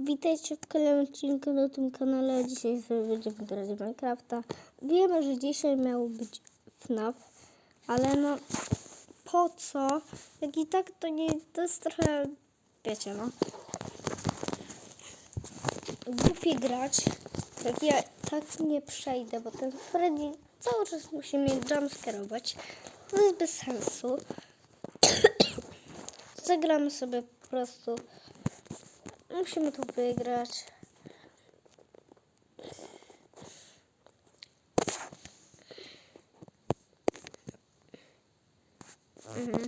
Witajcie w kolejnym odcinku na tym kanale. Dzisiaj sobie będziemy grać Minecrafta. Wiemy, że dzisiaj miał być FNAF, ale no po co? Jak i tak to nie, to jest trochę, wiecie no. Głupie grać, jak ja tak nie przejdę, bo ten Freddy cały czas musi mnie jumpscarować. To jest bez sensu. Zagramy sobie po prostu. Musimy to wygrać. Mhm.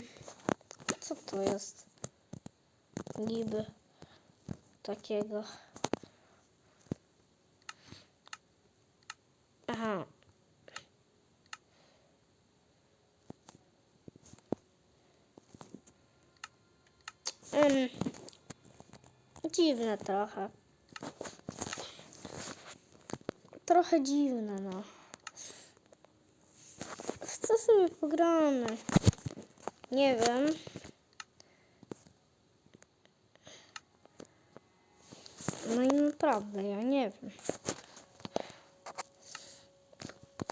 Co to jest? Niby takiego. Aha. Mm. Dziwne trochę. Trochę dziwne, no. W co sobie pogramy? Nie wiem. No i naprawdę, ja nie wiem.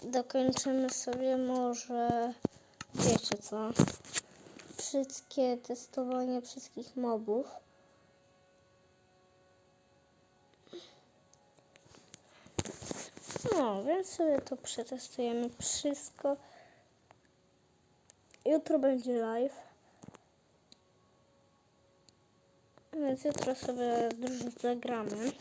Dokończymy sobie może, wiecie co, wszystkie testowanie wszystkich mobów. Więc sobie to przetestujemy wszystko. Jutro będzie live. Więc jutro sobie dużo zagramy.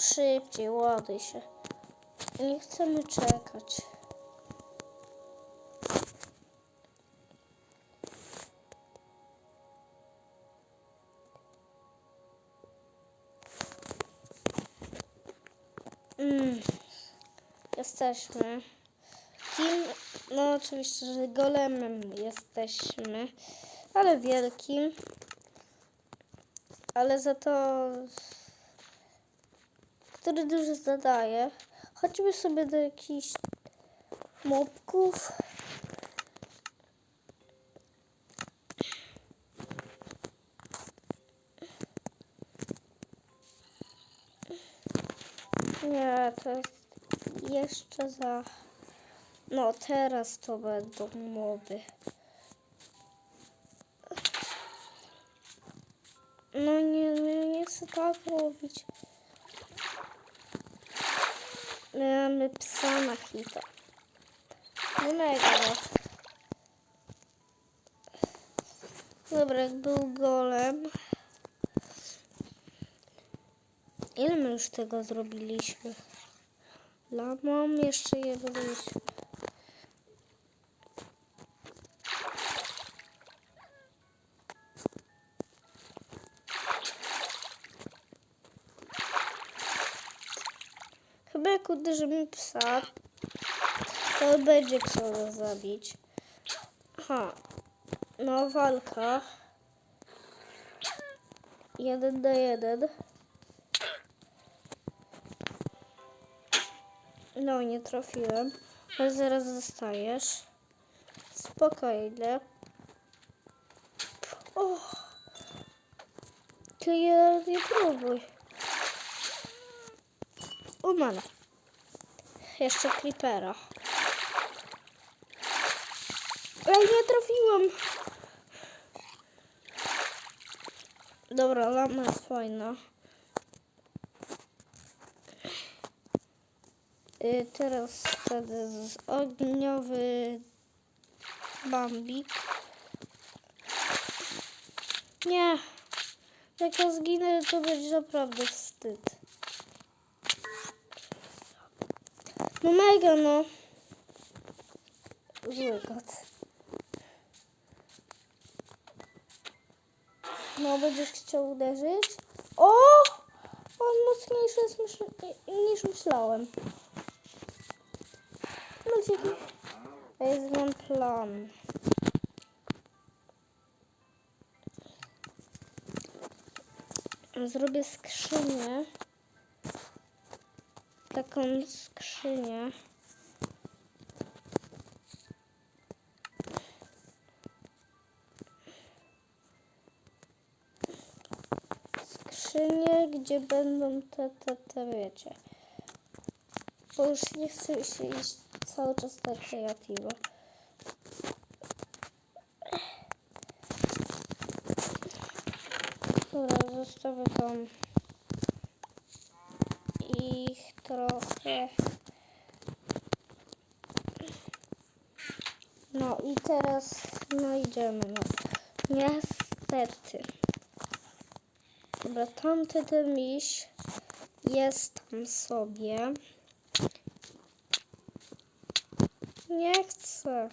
Szybciej, ładuj się. Nie chcemy czekać. Mm. Jesteśmy. Kim? No oczywiście, że golemem jesteśmy, ale wielkim. Ale za to który dużo zadaje. Chodźmy sobie do jakichś mobków. Nie, to jest jeszcze za... No, teraz to będą moby. No nie, no nie chcę tak robić. Mamy psa na hita. Nie mega. no. Dobra, jak był golem. Ile my już tego zrobiliśmy? Lamą jeszcze je byliśmy. Chyba jak uderzymy psa, to będzie chciał nas zabić. Aha. No, walka. Jeden do jeden. No, nie trafiłem. Ale zaraz zostajesz. Spokojnie. O! Ty nie próbuj. Umana. Jeszcze creepera. Ej, nie trafiłem. Dobra, lama jest fajna. Y, teraz wtedy z ogniowy bambik. Nie. Jak ja zginę, to będzie naprawdę wstyd. No mega no. Zły kot. No będziesz chciał uderzyć? O! On mocniejszy jest myśl- niż myślałem. No dzięki. Jest mam plan. Zrobię skrzynię. Taką skrzynię. Skrzynie, gdzie będą te, te, te, wiecie. Bo już nie chcę się iść cały czas na kreatywę. Dobra, zostawię tam ich trochę. No i teraz no idziemy. No. Niestety. Dobra, tamty ten miś jest tam sobie. Nie chcę.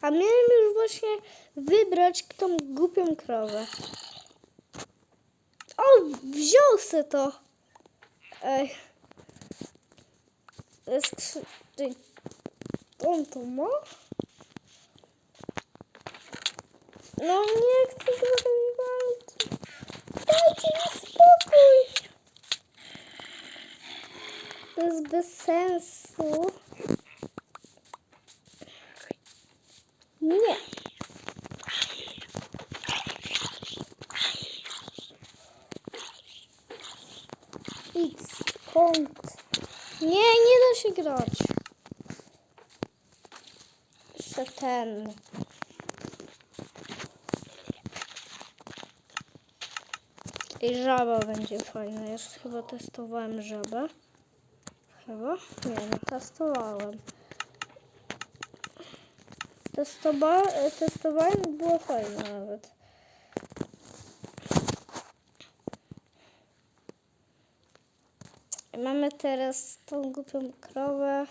A miałem już właśnie wybrać tą głupią krowę. Wziął se to. Ej. Skrzy... On to ma? No nie chcę z wami walczyć. Dajcie mi spokój. To jest bez sensu. Nie. Idź skąd? Nie, nie da się grać. Jeszcze ten. I żaba będzie fajna. Już chyba testowałem żabę. Chyba? Nie, no testowałem. Testowa testowałem było fajne nawet. Mamy teraz tą głupią krowę.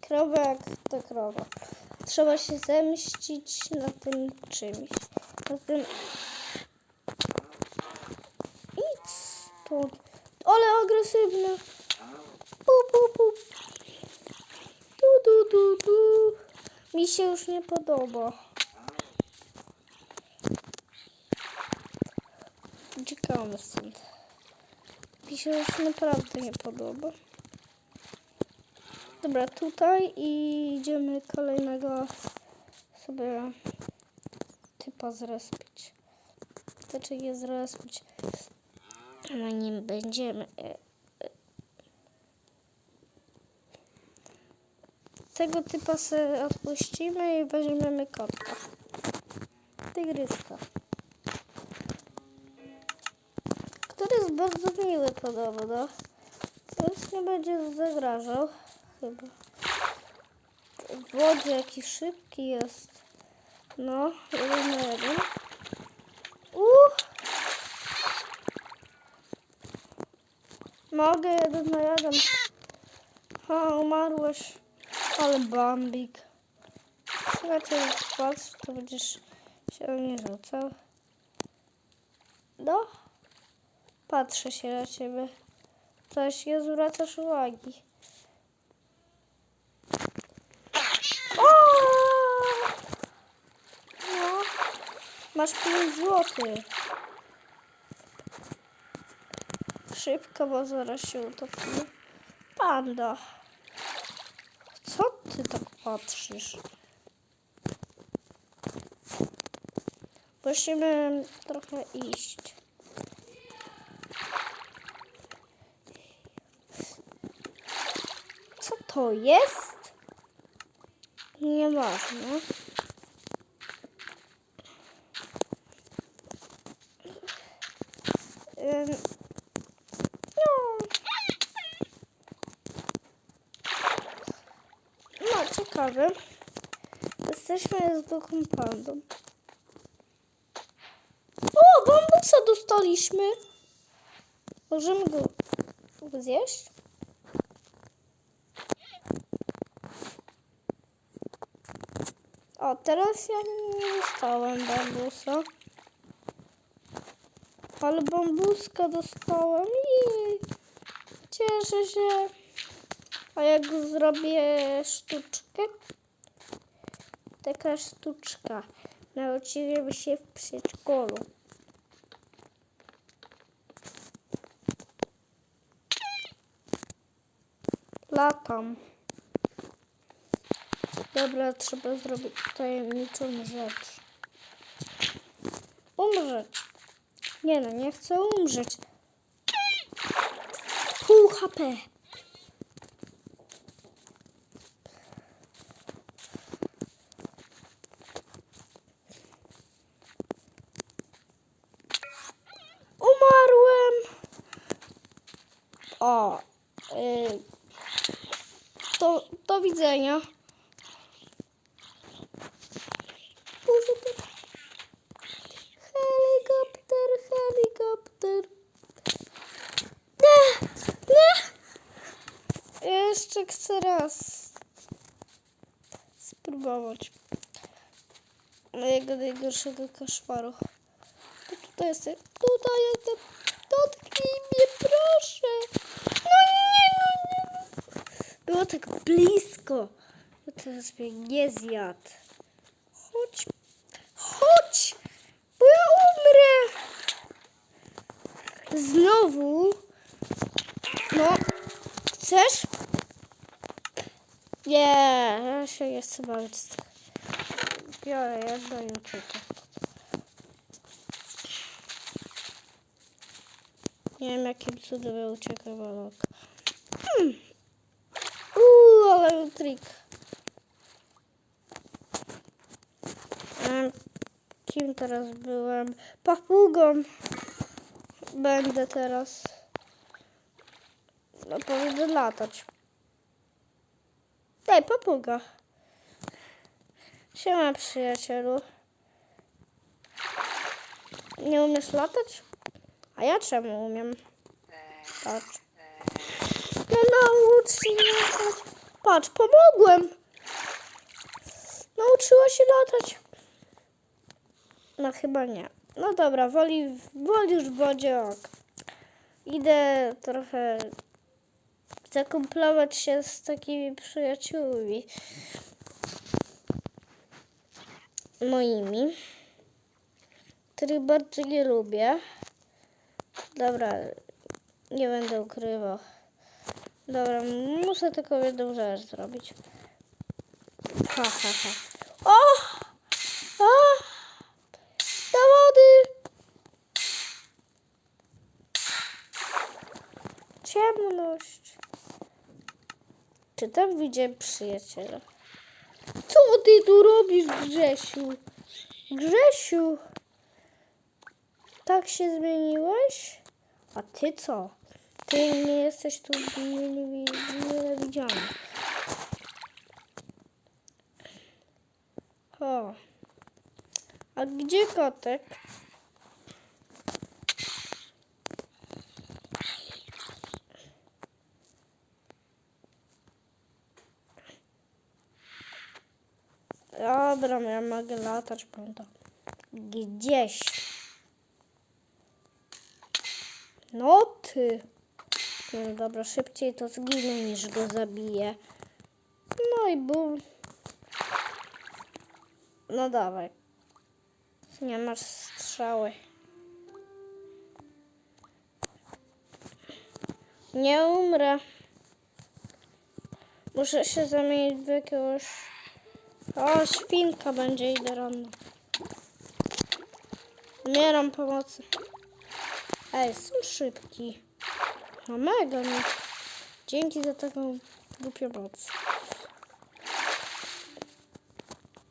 Krowę jak ta krowa. Trzeba się zemścić na tym czymś. Na tym... Idź stąd. Ale agresywne. Pu, pu, pu. Du, du, du, du. Mi się już nie podoba. Uciekamy stąd. Mi się już naprawdę nie podoba. Dobra, tutaj i idziemy kolejnego sobie typa zrespić. Znaczy nie zrespić. Na nim będziemy. e, e. Tego typa sobie odpuścimy i weźmiemy kotka. Tygryska. Który jest bardzo miły podobno. Więc nie będzie zagrażał. Chyba. W wodzie jaki szybki jest. No, jeden jeden. Uh! Mogę jeden na jeden. Ha, umarłeś. Ale bambik. Słuchajcie, jak patrz, to będziesz się nie rzucał. No. Patrzę się na ciebie. Coś nie zwracasz uwagi. O! No. Masz 5 złotych. Szybko, bo zaraz się utopimy. Panda. Co ty tak patrzysz? Musimy trochę iść. Co to jest? Nieważne. Ym, No. No, ciekawe. Jesteśmy z drugą pandą. O, bambusa dostaliśmy. Możemy go zjeść? O, teraz ja nie dostałem bambusa. Ale bambuska dostałem. Jej. Cieszę się. A jak zrobię sztuczkę? Taka sztuczka. Nauczyłem się w przedszkolu. Latam. Dobra, trzeba zrobić tajemniczą rzecz. Umrzeć. Nie no, nie chcę umrzeć. Pół HP. Umarłem. O. Y, do, do widzenia. To- Helikopter, helikopter. Nie, nie. Jeszcze chcę raz spróbować mojego najgorszego koszmaru. To tutaj jestem, tutaj jestem. Dotknij mnie, proszę. No nie, no nie. Było tak blisko. No teraz mnie nie zjadł. Chodź, bo ja umrę. Znowu. No, chcesz? Nie, ja się nie chcę bawić. z tym. Biorę jedno i uciekam. Nie wiem jakim cudem ja uciekam, ale. Hmm. Uuu, ale trik. Kim teraz byłem? Papugą. Będę teraz. No powinien latać. Daj, papuga. Siema, przyjacielu. Nie umiesz latać? A ja czemu umiem? Patrz. No naucz się latać. Patrz, pomogłem. Nauczyła się latać. No chyba nie. No dobra, woli, wolisz w wodzie ok. Idę trochę zakumplować się z takimi przyjaciółmi moimi, których bardzo nie lubię. Dobra, nie będę ukrywał. Dobra, muszę tylko jedną rzecz zrobić. Ha, ha, ha. O! Czy tam widzę przyjaciela? Co ty tu robisz, Grzesiu? Grzesiu! Tak się zmieniłeś? A ty co? Ty nie jesteś tu mile, mile widziany. O. A gdzie kotek? Dobra, ja mogę latać, pamiętam. Gdzieś. No ty. No dobra, szybciej to zginę niż go zabiję. No i bum. No dawaj. Nie masz strzały. Nie umrę. Muszę się zamienić w jakiegoś... O, świnka będzie, idę rano. Umieram pomocy. Ej, są szybki. No mega, no. Dzięki za taką głupią moc.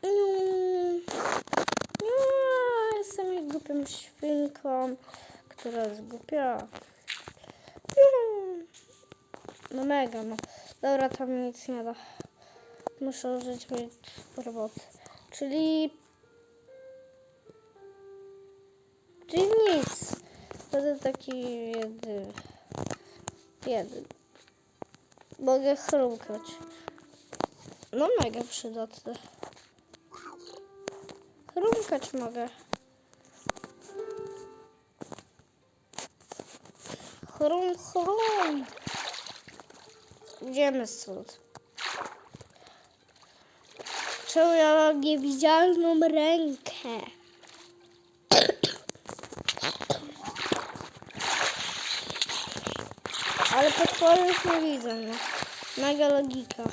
Mm. No, jestem jak głupią świnką, która jest głupia. Mm. No mega, no. Dobra, tam nic nie da. Muszę użyć mojej roboty. Czyli... Czyli nic. Będę taki jedy... Jeden. Mogę chrumkać. No mega przydatne. Chrumkać mogę. Chrum, chrum. Idziemy stąd. Ja mam niewidzialną rękę? Ale potworów nie widzę, no. Mega logika.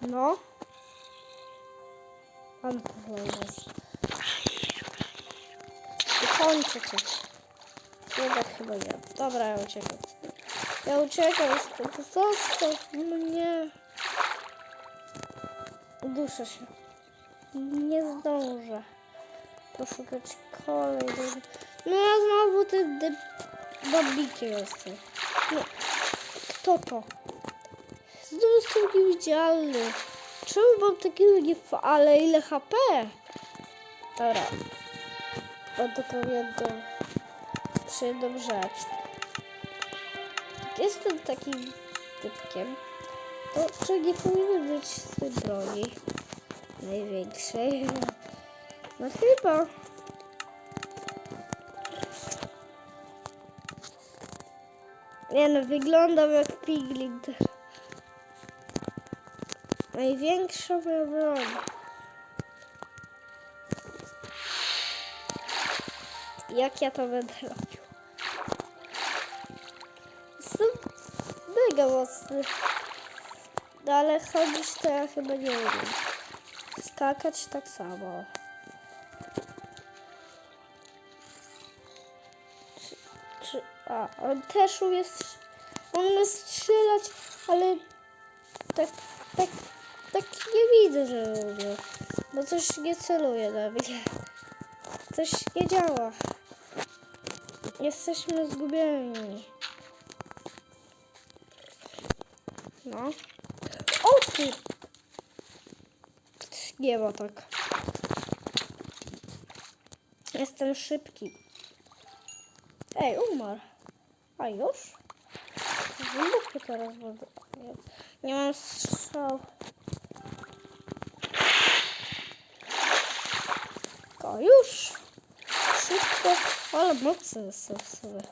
No. Mam potworów. Kończę cię. Jednak chyba nie. Dobra, ja uciekam. Ja uciekam. stąd. Zostaw mnie. Duszę się. Nie zdążę poszukać kolejnej. No ja znowu tym dy... babikiem jestem. No. Kto to? Znowu jestem niewidzialny. Czemu mam takiego nie ale ile HP? Dobra. Tylko jedną, przy rzecz. Jestem takim typkiem. To czy nie powinien być z tej broni największej? No chyba. Nie no, wyglądam jak piglin. Największa moja broń. Jak ja to będę? Mega mocny. No ale chodzić to ja chyba nie umiem. Skakać tak samo. Czy, czy, a, on też umie, on umie strzelać, ale tak, tak, tak nie widzę, że umie. Bo coś nie celuje na mnie. Coś nie działa. Jesteśmy zgubieni. No. O ty! Nie ma tak. Jestem szybki. Ej, umarł. A już? Wybuchy teraz będę. Nie, nie mam strzał. O, już. Szybko. Ale mocno sobie.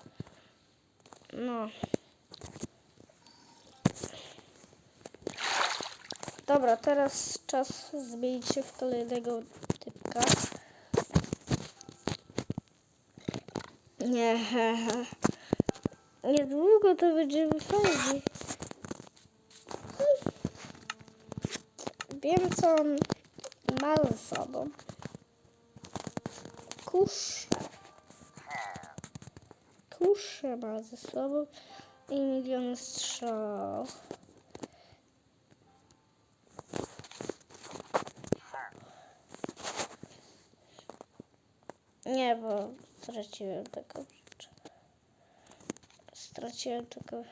No. Dobra, teraz czas zmienić się w kolejnego typka. Nie. Niedługo to będziemy fajni. Wiem, co on ma ze sobą. Kuszę. Kuszę ma ze sobą i miliony strzał. Nie, bo straciłem rzecz. Straciłem tylko...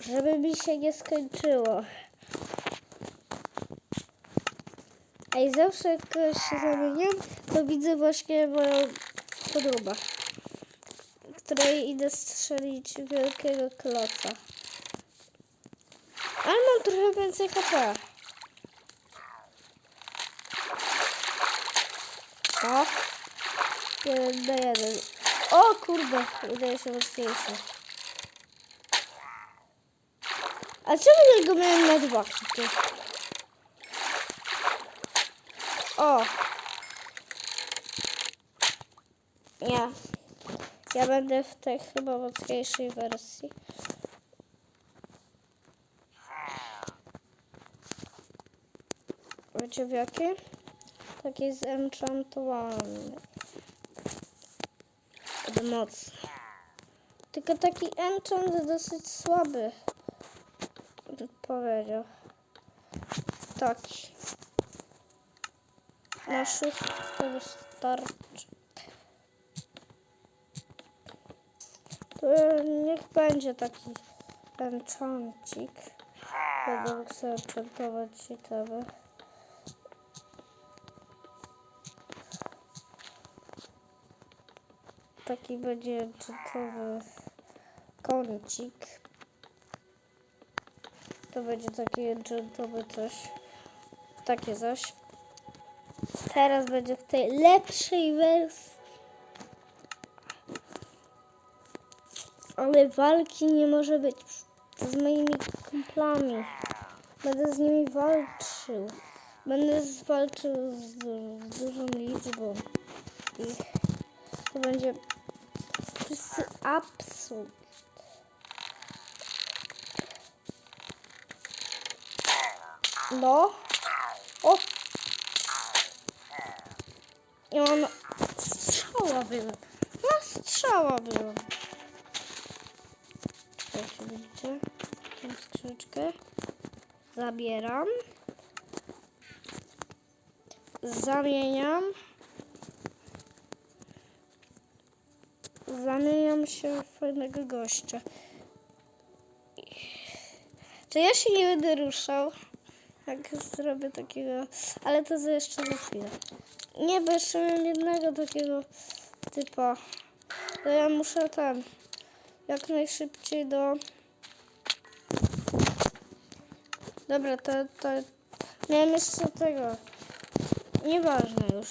Żeby mi się nie skończyło. I zawsze jak się zamieniam, to widzę właśnie moją podróbę, której idę strzelić wielkiego kloca. Ale mam trochę więcej HP. O! Jeden na jeden. O kurde, udaje się mocniejszy. A czemu ja go miałem na dwa hity? O! Nie. Ja będę w tej chyba mocniejszej wersji. Wiecie w jakiej? Takiej zenchantowanej. Mocno. Tylko taki enchant dosyć słaby. Powiedział. Taki. Na szóstkę wystarczy. To niech będzie taki enchantik. Będę sobie enchantować itemy. Taki będzie enchantowy kącik. To będzie taki enchantowy coś. Takie coś. Teraz będzie w tej lepszej wersji. Ale walki nie może być z moimi kumplami. Będę z nimi walczył. Będę walczył z, z dużą liczbą ich. To będzie czysty absurd. No. O! I on strzała była. No strzała była. Widzicie? Tą skrzyczkę. Zabieram. Zamieniam. Zamieniam się w fajnego gościa. Czy ja się nie będę ruszał? Jak zrobię takiego. Ale to za jeszcze za chwilę. Nie, bo jeszcze mam jednego takiego typa. To ja muszę tam jak najszybciej do. Dobra, to, to miałem jeszcze tego. Nieważne już.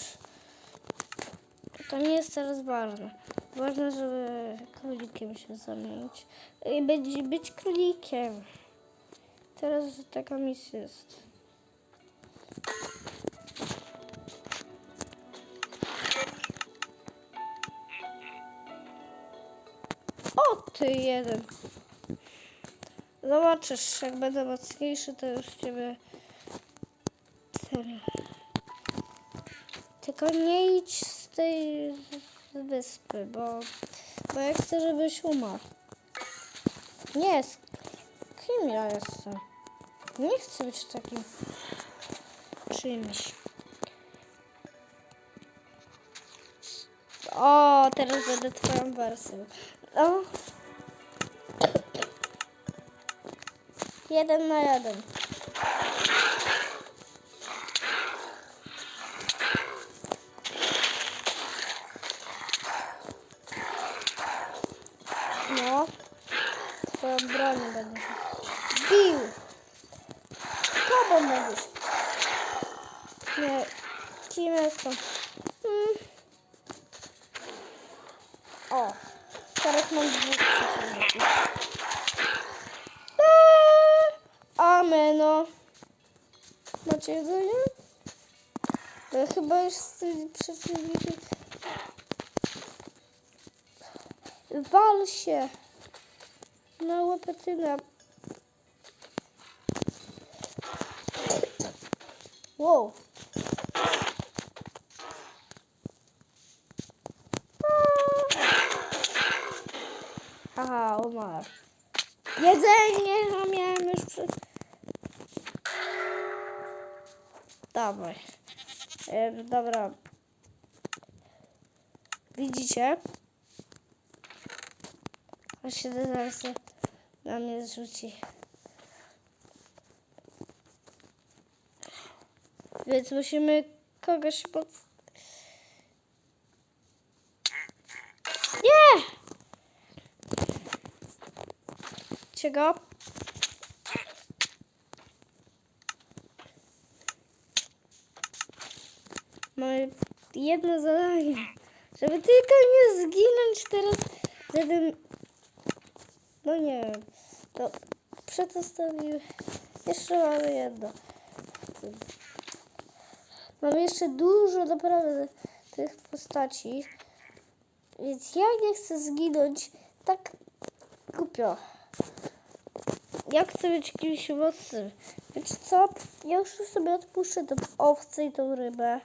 To nie jest teraz ważne. Ważne, żeby królikiem się zamienić. I być, być królikiem. Teraz taka misja jest. O, ty jeden. Zobaczysz, jak będę mocniejszy, to już ciebie... Ten. Tylko nie idź z tej wyspy, bo, bo ja chcę, żebyś umarł. Nie, z kim ja jestem? Nie chcę być takim czymś. O, teraz będę twoją wersją. O. Jeden na jeden. No. Twoją broń będę bił. Kogo mówisz? Nie. Kim jestem? Hmm. O. Teraz mam dwóch przeciwników. Eee, Ameno. Macie jedzenie? To chyba już z tymi przeciwnikami. Wal się. Na łapetynę. Wow. Aha, umarł. Jedzenie, no miałem już przy... Dawaj. E, dobra. Widzicie? On się zaraz na mnie zrzuci. Więc musimy kogoś pod... Nie! Czego? Mamy jedno zadanie. Żeby tylko nie zginąć teraz za. No nie wiem. To przetestowi... Jeszcze mamy jedno. Mam jeszcze dużo naprawdę tych postaci. Więc ja nie chcę zginąć tak głupio. Ja chcę być kimś mocnym. Wiecie co? Ja już sobie odpuszczę tą owcę i tą rybę.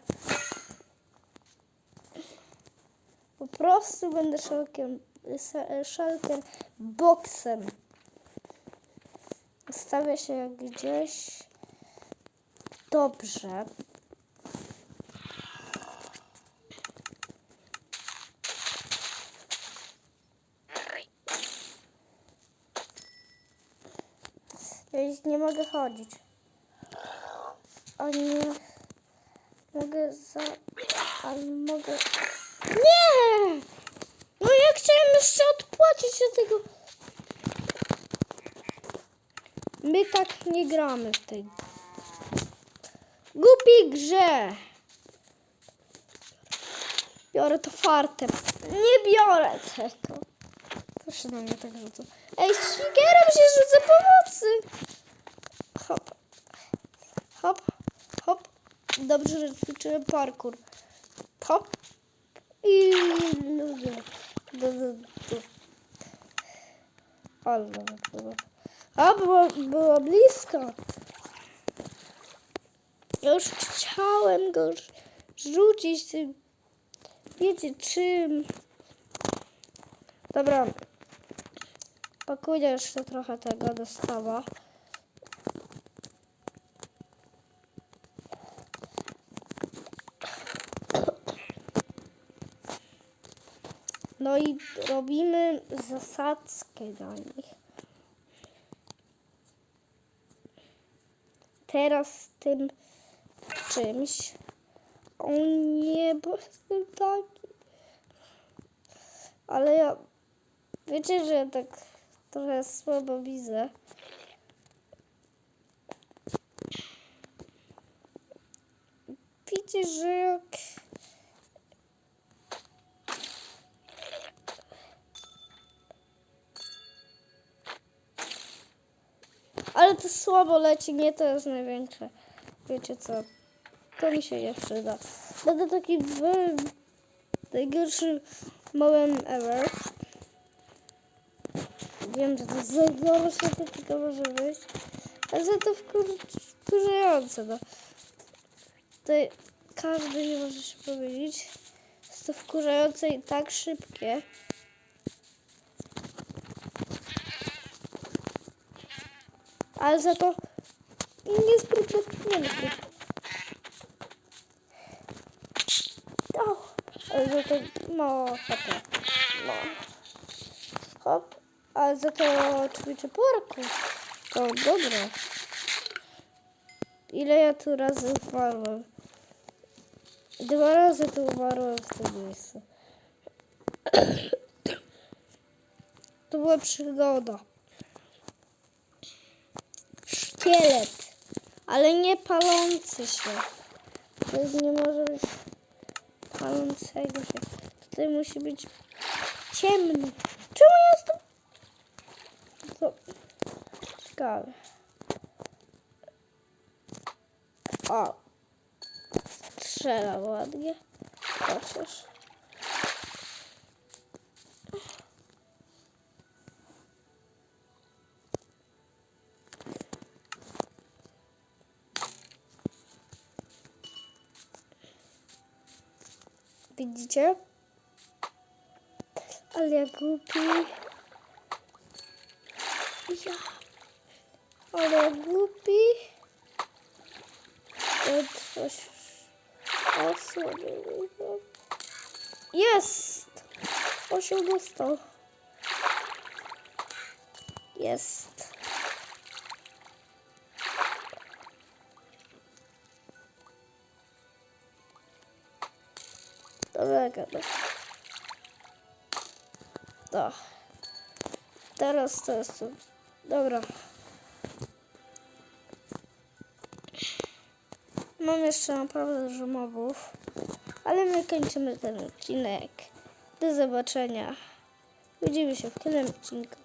Prostu będę szalkiem, szalker boksem. Stawię się gdzieś. Dobrze. Ja nie mogę chodzić. O nie. Mogę za... Ale mogę... Nie! No ja chciałem jeszcze odpłacić za tego. My tak nie gramy w tej głupiej grze. Biorę to fartem. Nie biorę tego. Proszę na mnie tak rzucą. Ej, z się rzucę pomocy. Hop. Hop. Hop. Dobrze, że ćwiczyłem parkour. Hop. I lubię. Do, do, do. Ale było. A, było, było blisko. Już chciałem go rz- rzucić tym, wiecie czym. Dobra. Pakuję jeszcze trochę tego do i robimy zasadzkę na nich. Teraz tym czymś. O nie, bo jestem taki. Ale ja. Wiecie, że ja tak trochę słabo widzę. Widzicie, że jak. Ale to słabo leci, nie to jest największe. Wiecie co? To mi się nie przyda. Będę taki w najgorszym mowem ever. Wiem, że to jest najgorsze, to tylko może być. Ale za to wkur- wkurzające, no. To każdy nie może się powiedzieć. Jest to wkurzające i tak szybkie. Ale za to nie niesprytne. O, ale za to mało HP. No. Hop. Ale za to ćwiczę parku. To dobre. Ile ja tu razy umarłem? Dwa razy tu umarłem w tym miejscu. To była przygoda. Szkielet. Ale nie palący się. To jest, nie może być palącego się. Tutaj musi być ciemny. Czemu jestem? To ciekawe. O. Strzela ładnie. Chociaż. Widzicie? Ale ja głupi. Ja. Ale głupi. Coś. Jest! Osiem dostał. Jest. Dobra, gada. To. Teraz to jest... to- Dobra. Mam jeszcze naprawdę dużo mobów. Ale my kończymy ten odcinek. Do zobaczenia. Widzimy się w kolejnym odcinku.